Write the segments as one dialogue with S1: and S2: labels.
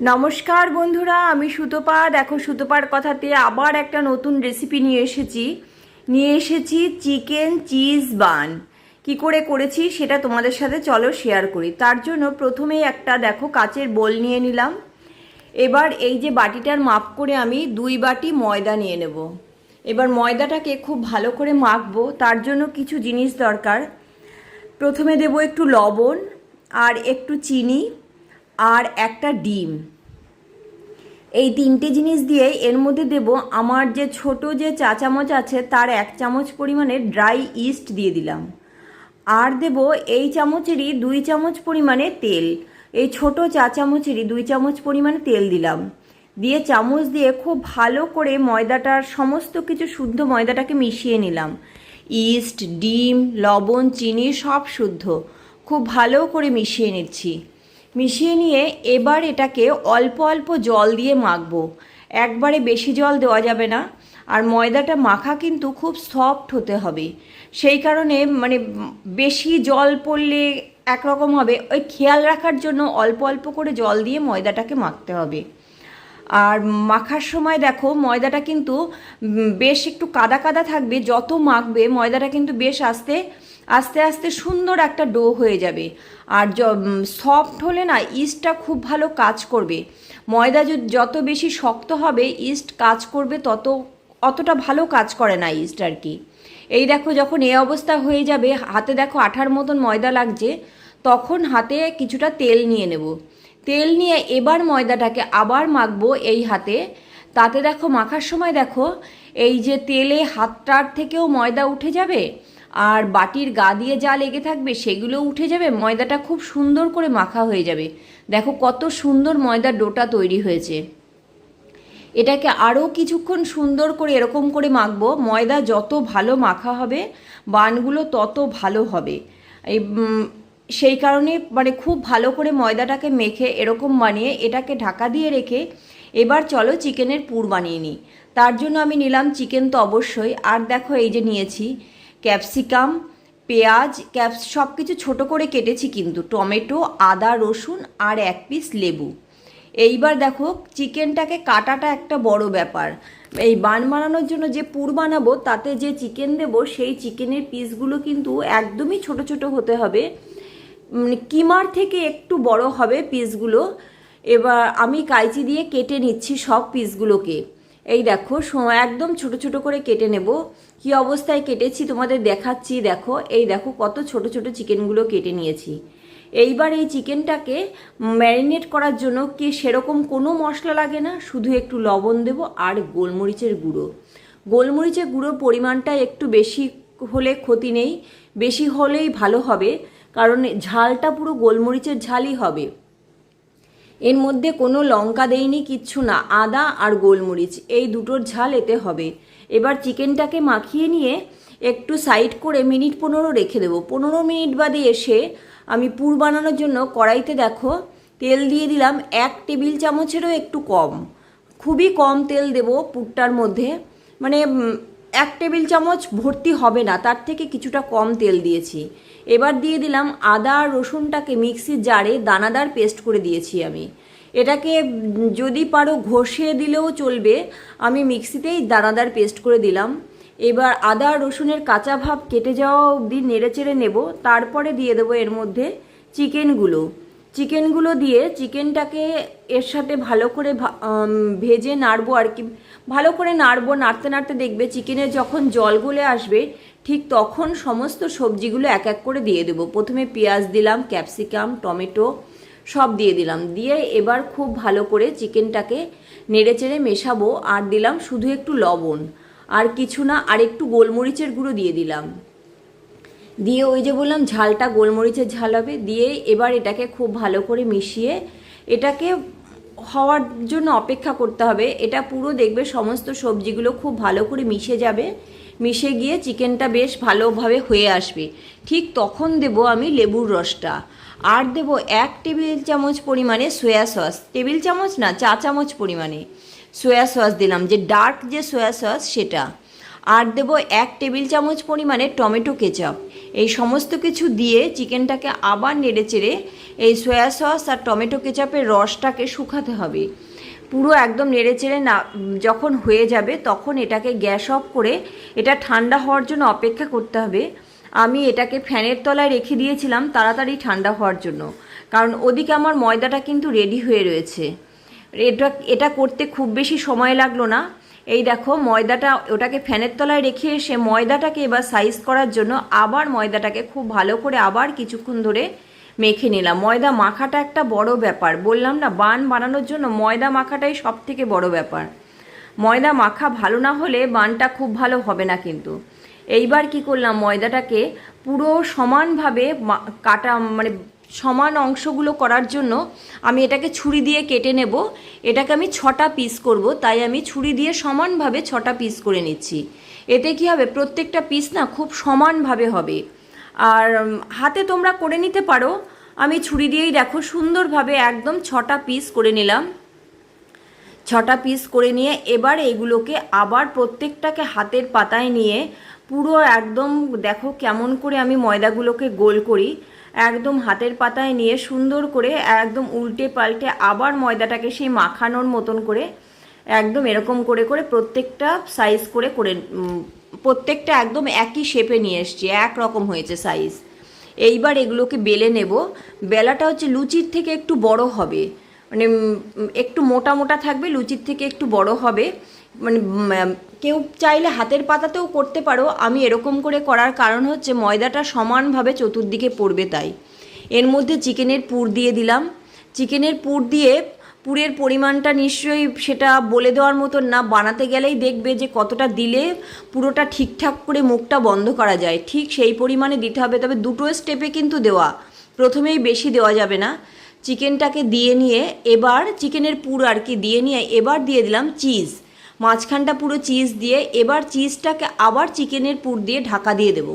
S1: নমস্কার বন্ধুরা, আমি সুতপা। দেখো, সুতোপার কথাতে আবার একটা নতুন রেসিপি নিয়ে এসেছি। নিয়ে এসেছি চিকেন চিজ বান। কি করে করেছি সেটা তোমাদের সাথে চলো শেয়ার করি। তার জন্য প্রথমেই একটা, দেখো, কাচের বোল নিয়ে নিলাম। এবার এই যে বাটিটার মাপ করে আমি দুই বাটি ময়দা নিয়ে নেব। এবার ময়দাটাকে খুব ভালো করে মাখবো। তার জন্য কিছু জিনিস দরকার। প্রথমে দেব একটু লবণ আর একটু চিনি। আর একটা ডিম। এই তিনটে জিনিস দিয়ে এর মধ্যে দেব আমার যে ছোট যে চা চামচ আছে, তার এক চামচ পরিমাণে ড্রাই ইস্ট দিয়ে দিলাম। আর দেব এই চামচেরই দুই চামচ পরিমাণে তেল। এই ছোট চা চামচেরই দুই চামচ পরিমাণে তেল দিলাম। দিয়ে চামচ দিয়ে খুব ভালো করে ময়দাটার সমস্ত কিছু শুদ্ধ ময়দাটাকে মিশিয়ে নিলাম। ইস্ট, ডিম, লবণ, চিনি সব শুদ্ধ। খুব ভালো করে মিশিয়ে নিচ্ছি। মিশিয়ে নিয়ে এবার এটাকে অল্প অল্প জল দিয়ে মাখবো। একবারে বেশি জল দেওয়া যাবে না। আর ময়দাটা মাখা কিন্তু খুব সফট হতে হবে। সেই কারণে মানে বেশি জল পড়লে একরকম হবে। ওই খেয়াল রাখার জন্য অল্প অল্প করে জল দিয়ে ময়দাটাকে মাখতে হবে। আর মাখার সময় দেখো, ময়দাটা কিন্তু বেশ একটু কাদা কাদা থাকবে। যত মাখবে, ময়দাটা কিন্তু বেশ আস্তে আস্তে আস্তে সুন্দর একটা ডো হয়ে যাবে। আর সফট হলে না ইস্টটা খুব ভালো কাজ করবে। ময়দা যত বেশি শক্ত হবে, ইস্ট কাজ করবে তত অতটা ভালো কাজ করে না ইস্ট আর কি। এই দেখো যখন এ অবস্থা হয়ে যাবে, হাতে দেখো আঠার মতন ময়দা লাগছে, তখন হাতে কিছুটা তেল নিয়ে নেব। তেল নিয়ে এবার ময়দাটাকে আবার মাখবো এই হাতে। তাতে দেখো মাখার সময় দেখো, এই যে তেলে হাতটার থেকেও ময়দা উঠে যাবে আর বাটির গা দিয়ে যা লেগে থাকবে সেগুলো উঠে যাবে, ময়দাটা খুব সুন্দর করে মাখা হয়ে যাবে। দেখো কত সুন্দর ময়দার ডোটা তৈরি হয়েছে। এটাকে আরও কিছুক্ষণ সুন্দর করে এরকম করে মাখবো, ময়দা যত ভালো মাখা হবে, বানগুলো তত ভালো হবে। এই সেই কারণে মানে খুব ভালো করে ময়দাটাকে মেখে এরকম বানিয়ে এটাকে ঢাকা দিয়ে রেখে এবার চলো চিকেনের পুর বানিয়ে নিই। তার জন্য আমি নিলাম চিকেন তো অবশ্যই। আর দেখো এই যে নিয়েছি ক্যাপসিকাম, পেঁয়াজ, ক্যাপস সব কিছু ছোটো করে কেটেছি কিন্তু। টমেটো, আদা, রসুন আর এক পিস লেবু। এইবার দেখো, চিকেনটাকে কাটাটা একটা বড় ব্যাপার। এই বান বানানোর জন্য যে পুর বানাবো, তাতে যে চিকেন দেব, সেই চিকেনের পিসগুলো কিন্তু একদমই ছোট ছোট হতে হবে। কিমার থেকে একটু বড় হবে পিসগুলো। এবার আমি কাইচি দিয়ে কেটে নিচ্ছি সব পিসগুলোকে। এই দেখো একদম ছোট ছোট করে কেটে নেব। কি অবস্থায় কেটেছি তোমাদের দেখাচ্ছি, দেখো। এই দেখো কত ছোট ছোট চিকেনগুলো কেটে নিয়েছি। এইবার এই চিকেনটাকে ম্যারিনেট করার জন্য কি সেরকম কোনো মশলা লাগে না? শুধু একটু লবণ দেব আর গোলমরিচের গুঁড়ো। গোলমরিচের গুঁড়োর পরিমাণটা একটু বেশি হলে ক্ষতি নেই। বেশি হলেই ভালো হবে, কারণ ঝালটা পুরো গোলমরিচের ঝালই হবে। এর মধ্যে কোনো লঙ্কা দেইনি, কিচ্ছু না, আদা আর গোলমরিচ, এই দুটোর ঝাল এতে হবে। এবার চিকেনটাকে মাখিয়ে নিয়ে একটু সাইড করে মিনিট পনেরো রেখে দেবো। পনেরো মিনিট বাদে এসে আমি পুর বানানোর জন্য কড়াইতে দেখো, তেল দিয়ে দিলাম এক টেবিল চামচেরও একটু কম। খুবই কম তেল দেব পুরটার মধ্যে। মানে এক টেবিল চামচ ভর্তি হবে না, তার থেকে কিছুটা কম তেল দিয়েছি। এবার দিয়ে দিলাম আদা আর রসুনটাকে মিক্সির জারে দানাদার পেস্ট করে দিয়েছি আমি। এটাকে যদি পারো ঘষে দিলেও চলবে, আমি মিক্সিতেই দানাদার পেস্ট করে দিলাম। এবার আদা রসুনের কাঁচা ভাব কেটে যাওয়া অবধি নেড়ে চেড়ে নেব, তারপরে দিয়ে দেবো এর মধ্যে চিকেনগুলো। চিকেনগুলো দিয়ে চিকেনটাকে এর সাথে ভালো করে ভেজে নাড়বো আর কি। ভালো করে নাড়বো, নাড়তে নাড়তে দেখবে চিকেনের যখন জল গলে আসবে, ঠিক তখন সমস্ত সবজিগুলো এক এক করে দিয়ে দেবো। প্রথমে পেঁয়াজ দিলাম, ক্যাপসিকাম, টমেটো সব দিয়ে দিলাম। দিয়ে এবার খুব ভালো করে চিকেনটাকে নেড়ে চেড়ে মেশাবো। আর দিলাম শুধু একটু লবণ। আর কিছু না, আর একটু গোলমরিচের গুঁড়ো দিয়ে দিলাম। দিয়ে ওই যে বললাম ঝালটা গোলমরিচের ঝাল হবে, দিয়ে এবার এটাকে খুব ভালো করে মিশিয়ে এটাকে হওয়ার জন্য অপেক্ষা করতে হবে। এটা পুরো দেখবে সমস্ত সবজিগুলো খুব ভালো করে মিশে যাবে, মিশে গিয়ে চিকেনটা বেশ ভালোভাবে হয়ে আসবে। ঠিক তখন দেব আমি লেবুর রসটা। আর দেব এক টেবিল চামচ পরিমাণে সয়া সস। টেবিল চামচ না, চা চামচ পরিমাণে সয়া সস দিলাম, যে ডার্ক যে সয়া সস সেটা। আর দেবো এক টেবিল চামচ পরিমাণে টমেটো কেচাপ। এই সমস্ত কিছু দিয়ে চিকেনটাকে আবার নেড়ে চেড়ে এই সয়া সস আর টমেটো কেচাপের রসটাকে শুকাতে হবে। পুরো একদম নেড়ে চেড়ে না, যখন হয়ে যাবে তখন এটাকে গ্যাস অফ করে এটা ঠান্ডা হওয়ার জন্য অপেক্ষা করতে হবে। আমি এটাকে ফ্যানের তলায় রেখে দিয়েছিলাম তাড়াতাড়ি ঠান্ডা হওয়ার জন্য। কারণ ওদিকে আমার ময়দাটা কিন্তু রেডি হয়ে রয়েছে। এটা এটা করতে খুব বেশি সময় লাগল না। এই দেখো ময়দাটা ওটাকে ফ্যানের তলায় রেখে এসে ময়দাটাকে এবার সাইজ করার জন্য আবার ময়দাটাকে খুব ভালো করে আবার কিছুক্ষণ ধরে মেখে নিলাম। ময়দা মাখাটা একটা বড় ব্যাপার। বললাম না, বান বানানোর জন্য ময়দা মাখাটাই সব থেকে বড় ব্যাপার। ময়দা মাখা ভালো না হলে বানটা খুব ভালো হবে না কিন্তু। এইবার কি করলাম, ময়দাটাকে পুরো সমানভাবে কাটা মানে সমান অংশগুলো করার জন্য আমি এটাকে ছুরি দিয়ে কেটে নেব। এটাকে আমি ছটা পিস করব, তাই আমি ছুরি দিয়ে সমানভাবে ছটা পিস করে নিচ্ছি। এতে কি হবে? প্রত্যেকটা পিস না খুব সমানভাবে হবে। আর হাতে তোমরা করে নিতে পারো। আমি ছুরি দিয়েই দেখো সুন্দরভাবে একদম ছটা পিস করে নিলাম। ছটা পিস করে নিয়ে এবার এগুলোকে আবার প্রত্যেকটাকে হাতের পাতায় নিয়ে পুরো একদম দেখো কেমন করে আমি ময়দাগুলোকে গোল করি। একদম হাতের পাতায় নিয়ে সুন্দর করে একদম উল্টে পাল্টে আবার ময়দাটাকে সেই মাখানোর মতন করে একদম এরকম করে করে প্রত্যেকটা সাইজ করে করে প্রত্যেকটা একদম একই শেপে নিয়ে এসছি, এক রকম হয়েছে সাইজ এইবার এগুলোকে বেলে নেব। বেলাটা হচ্ছে লুচির থেকে একটু বড় হবে। মানে একটু মোটা মোটা থাকবে, লুচির থেকে একটু বড় হবে। মানে কেউ চাইলে হাতের পাতাতেও করতে পারো। আমি এরকম করে করার কারণ হচ্ছে ময়দাটা সমানভাবে চতুর্দিকে পড়বে তাই। এর মধ্যে চিকেনের পুর দিয়ে দিলাম। চিকেনের পুর দিয়ে পুরের পরিমাণটা নিশ্চয়ই সেটা বলে দেওয়ার মতন না। বানাতে গেলেই দেখবে যে কতটা দিলে পুরোটা ঠিকঠাক করে মুখটা বন্ধ করা যায়। ঠিক সেই পরিমাণে দিতে হবে, তবে দুটো স্টেপে কিন্তু দেওয়া। প্রথমেই বেশি দেওয়া যাবে না। চিকেনটাকে দিয়ে নিয়ে এবার, চিকেনের পুর আর কি, দিয়ে নিয়ে এবার দিয়ে দিলাম চিজ। মাঝখানটা পুরো চিজ দিয়ে এবার চিজটাকে আবার চিকেনের পুর দিয়ে ঢাকা দিয়ে দেবো।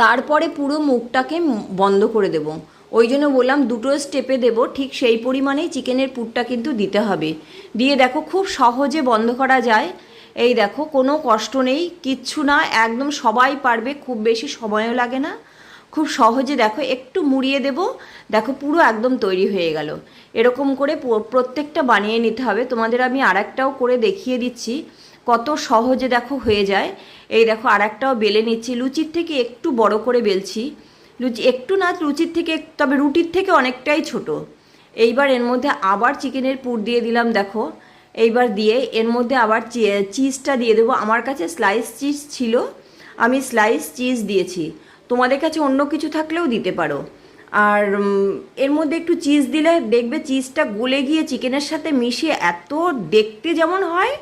S1: তারপরে পুরো মুখটাকে বন্ধ করে দেব। ওই জন্য বললাম দুটো স্টেপে দেব, ঠিক সেই পরিমাণেই চিকেনের পুরটা কিন্তু দিতে হবে। দিয়ে দেখো খুব সহজে বন্ধ করা যায়। এই দেখো কোনো কষ্ট নেই, কিচ্ছু না, একদম সবাই পারবে, খুব বেশি সময়ও লাগে না। খুব সহজে দেখো, একটু মুড়িয়ে দেব, দেখো পুরো একদম তৈরি হয়ে গেল। এরকম করে প্রত্যেকটা বানিয়ে নিতে হবে। তোমাদের আমি আরেকটাও করে দেখিয়ে দিচ্ছি, কত সহজে দেখো হয়ে যায়। এই দেখো আরেকটাও বেলে নিচ্ছি, লুচির থেকে একটু বড় করে বেলছি। লুচি, একটু না লুচির থেকে, তবে রুটির থেকে অনেকটাই ছোট। এইবার এর মধ্যে আবার চিকেনের পুর দিয়ে দিলাম, দেখো। এইবার দিয়ে এর মধ্যে আবার চিজটা দিয়ে দেবো। আমার কাছে স্লাইস চিজ ছিল, আমি স্লাইস চিজ দিয়েছি। তোমাদের কাছে অন্য কিছু থাকলেও দিতে পারো। আর এর মধ্যে একটু চিজ দিলে দেখবে চিজটা গলে গিয়ে চিকেনের সাথে মিশিয়ে এত দেখতে যেমন হয়,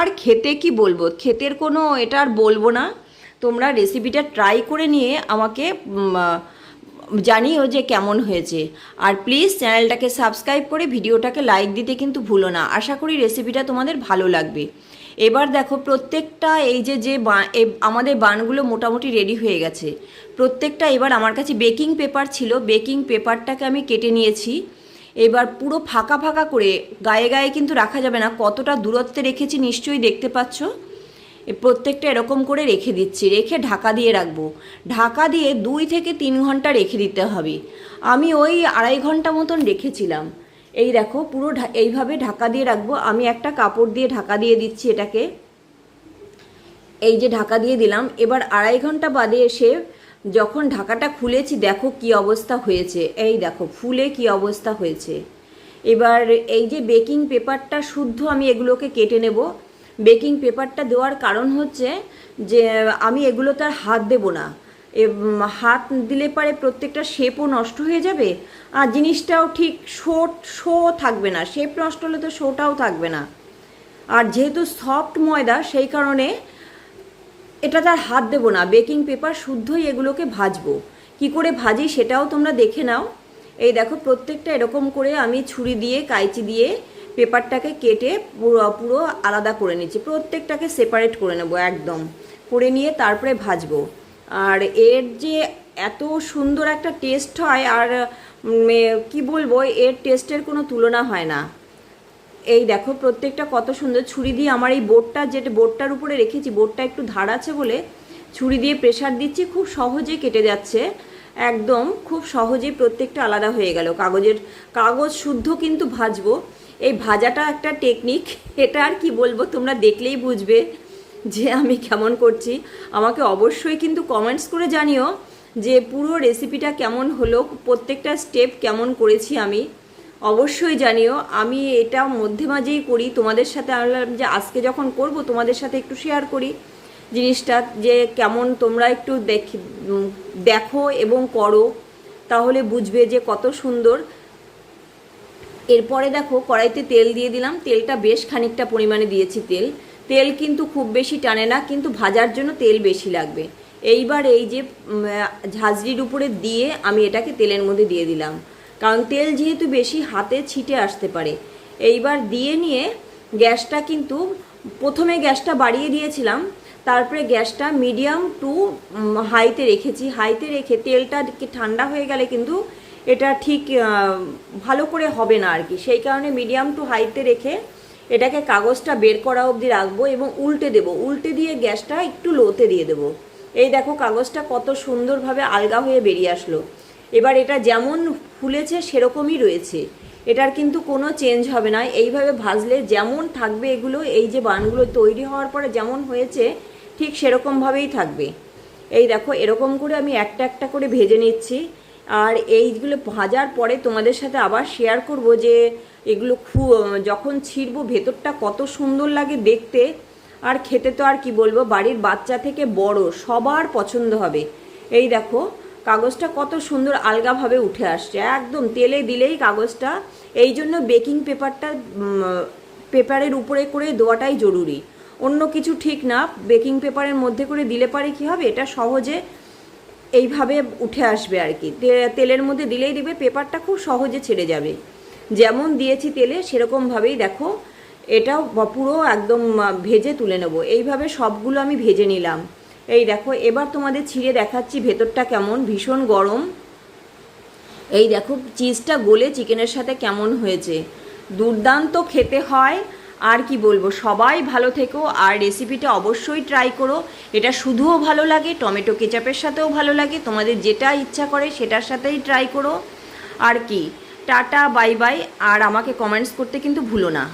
S1: আর খেতে কি বলব? খেতের কোনো এটা আর বলব না। তোমরা রেসিপিটা ট্রাই করে নিয়ে আমাকে জানিও যে কেমন হয়েছে। আর প্লিজ চ্যানেলটাকে সাবস্ক্রাইব করে ভিডিওটাকে লাইক দিতে কিন্তু ভুলো না। আশা করি রেসিপিটা তোমাদের ভালো লাগবে। এবার দেখো প্রত্যেকটা এই যে যে আমাদের বানগুলো মোটামুটি রেডি হয়ে গেছে। প্রত্যেকটা এবার আমার কাছে বেকিং পেপার ছিল। বেকিং পেপারটাকে আমি কেটে নিয়েছি। এবার পুরো ফাঁকা ফাঁকা করে, গায়ে গায়ে কিন্তু রাখা যাবে না। কতটা দূরত্বে রেখেছি নিশ্চয়ই দেখতে পাচ্ছ। প্রত্যেকটা এরকম করে রেখে দিচ্ছি। রেখে ঢাকা দিয়ে রাখব। ঢাকা দিয়ে দুই থেকে তিন ঘণ্টা রেখে দিতে হবে। আমি ওই আড়াই ঘণ্টা মতন রেখেছিলাম। এই দেখো, পুরো এইভাবে ঢাকা দিয়ে রাখব। আমি একটা কাপড় দিয়ে ঢাকা দিয়ে দিচ্ছি এটাকে। এই যে ঢাকা দিয়ে দিলাম। এবার আড়াই ঘণ্টা বাদে এসে যখন ঢাকাটা খুলেছি, দেখো কি অবস্থা হয়েছে। এই দেখো, ফুলে কি অবস্থা হয়েছে। এবার এই যে বেকিং পেপারটা শুদ্ধ আমি এগুলোকে কেটে নেব। বেকিং পেপারটা দেওয়ার কারণ হচ্ছে যে, আমি এগুলো তার হাত দেব না। হাত দিলে পারে প্রত্যেকটা শেপও নষ্ট হয়ে যাবে, আর জিনিসটাও ঠিক শো শো থাকবে না। শেপ নষ্ট হলে তো শোটাও থাকবে না। আর যেহেতু সফট ময়দা, সেই কারণে এটা তার হাত দেবো না। বেকিং পেপার শুদ্ধই এগুলোকে ভাজবো। কি করে ভাজি সেটাও তোমরা দেখে নাও। এই দেখো, প্রত্যেকটা এরকম করে আমি ছুরি দিয়ে, কাইচি দিয়ে পেপারটাকে কেটে পুরো পুরো আলাদা করে নিচ্ছি। প্রত্যেকটাকে সেপারেট করে নেব একদম। করে নিয়ে তারপরে ভাজবো। আর এর যে এত সুন্দর একটা টেস্ট হয়, আর কি বলব, এর টেস্টের কোনো তুলনা হয় না। এই দেখো প্রত্যেকটা কত সুন্দর ছুরি দিয়ে আমার এই বোর্ডটা যেটা বোর্ডটার উপরে রেখেছি, বোর্ডটা একটু ধার আছে বলে ছুরি দিয়ে প্রেসার দিচ্ছি, খুব সহজে কেটে যাচ্ছে। একদম খুব সহজেই প্রত্যেকটা আলাদা হয়ে গেল। কাগজের, কাগজ শুদ্ধ কিন্তু ভাজবো। এই ভাজাটা একটা টেকনিক, এটা আর কি বলব, তোমরা দেখলেই বুঝবে। যে আমি কেমন করছি, আমাকে অবশ্যই কিন্তু কমেন্টস করে জানিও যে পুরো রেসিপিটা কেমন হলো, প্রত্যেকটা স্টেপ কেমন করেছি আমি। অবশ্যই জানিও, আমি এটা মধ্যে মাঝেই করি, তোমাদের সাথে আমি যে আজকে যখন করব, তোমাদের সাথে একটু শেয়ার করি জিনিসটা, যে কেমন তোমরা একটু দেখি দেখো এবং করো, তাহলে বুঝবে যে কত সুন্দর। এরপরে দেখো, কড়াইতে তেল দিয়ে দিলাম, তেলটা বেশ খানিকটা পরিমাণে দিয়েছি তেল। তেল কিন্তু খুব বেশি টানে না, কিন্তু ভাজার জন্য তেল বেশি লাগবে। এইবার এই যে ঝাঁঝরির উপরে দিয়ে আমি এটাকে তেলের মধ্যে দিয়ে দিলাম। কারণ তেল যেহেতু বেশি, হাতে ছিটে আসতে পারে। এইবার দিয়ে নিয়ে গ্যাসটা কিন্তু, প্রথমে গ্যাসটা বাড়িয়ে দিয়েছিলাম, তারপরে গ্যাসটা মিডিয়াম টু হাইতে রেখেছি। হাইতে রেখে তেলটা ঠান্ডা হয়ে গেলে কিন্তু এটা ঠিক ভালো করে হবে না আর কি। সেই কারণে মিডিয়াম টু হাইতে রেখে এটাকে কাগজটা বের করা অবধি রাখব এবং উল্টে দেব। উল্টে দিয়ে গ্যাসটা একটু লোতে দিয়ে দেবো। এই দেখো কাগজটা কত সুন্দরভাবে আলগা হয়ে বেরিয়ে আসলো। এবার এটা যেমন ফুলেছে সেরকমই রয়েছে। এটার কিন্তু কোনো চেঞ্জ হবে না। এইভাবে ভাজলে যেমন থাকবে এগুলো, এই যে বানগুলো তৈরি হওয়ার পরে যেমন হয়েছে, ঠিক সেরকমভাবেই থাকবে। এই দেখো এরকম করে আমি একটা একটা করে ভেজে নিচ্ছি। আর এইগুলো ভাজার পরে তোমাদের সাথে আবার শেয়ার করব যে এগুলো খু যখন ছিঁড়বো ভেতরটা কত সুন্দর লাগে দেখতে। আর খেতে তো আর কি বলব, বাড়ির বাচ্চা থেকে বড়, সবার পছন্দ হবে। এই দেখো, কাগজটা কত সুন্দর আলগাভাবে উঠে আসছে। একদম তেলে দিলেই কাগজটা। এই জন্য বেকিং পেপারটা পেপারের উপরে করে দেওয়াটাই জরুরি। অন্য কিছু ঠিক না, বেকিং পেপারের মধ্যে করে দিলে পারে কি হবে? এটা সহজে এইভাবে উঠে আসবে আর কি। তেলের মধ্যে দিলেই দিবে, পেপারটা খুব সহজে ছেড়ে যাবে। যেমন দিয়েছি তেলে সেরকমভাবেই দেখো, এটাও পুরো একদম ভেজে তুলে নেব। এইভাবে সবগুলো আমি ভেজে নিলাম। এই দেখো, এবার তোমাদের ছিঁড়ে দেখাচ্ছি ভেতরটা কেমন, ভীষণ গরম। এই দেখো চিজটা গলে চিকেনের সাথে কেমন হয়েছে। দুর্দান্ত খেতে হয়, আর কি বলব, সবাই ভালো থেকো, আর রেসিপিটা অবশ্যই ট্রাই করো। এটা শুধুও ভালো লাগে, টমেটো কেচাপের সাথেও ভালো লাগে, তোমাদের যেটা ইচ্ছা করে সেটার সাথেই ট্রাই করো। আর কি টাটা বাই বাই আর আমাকে কমেন্টস করতে কিন্তু ভুলো না।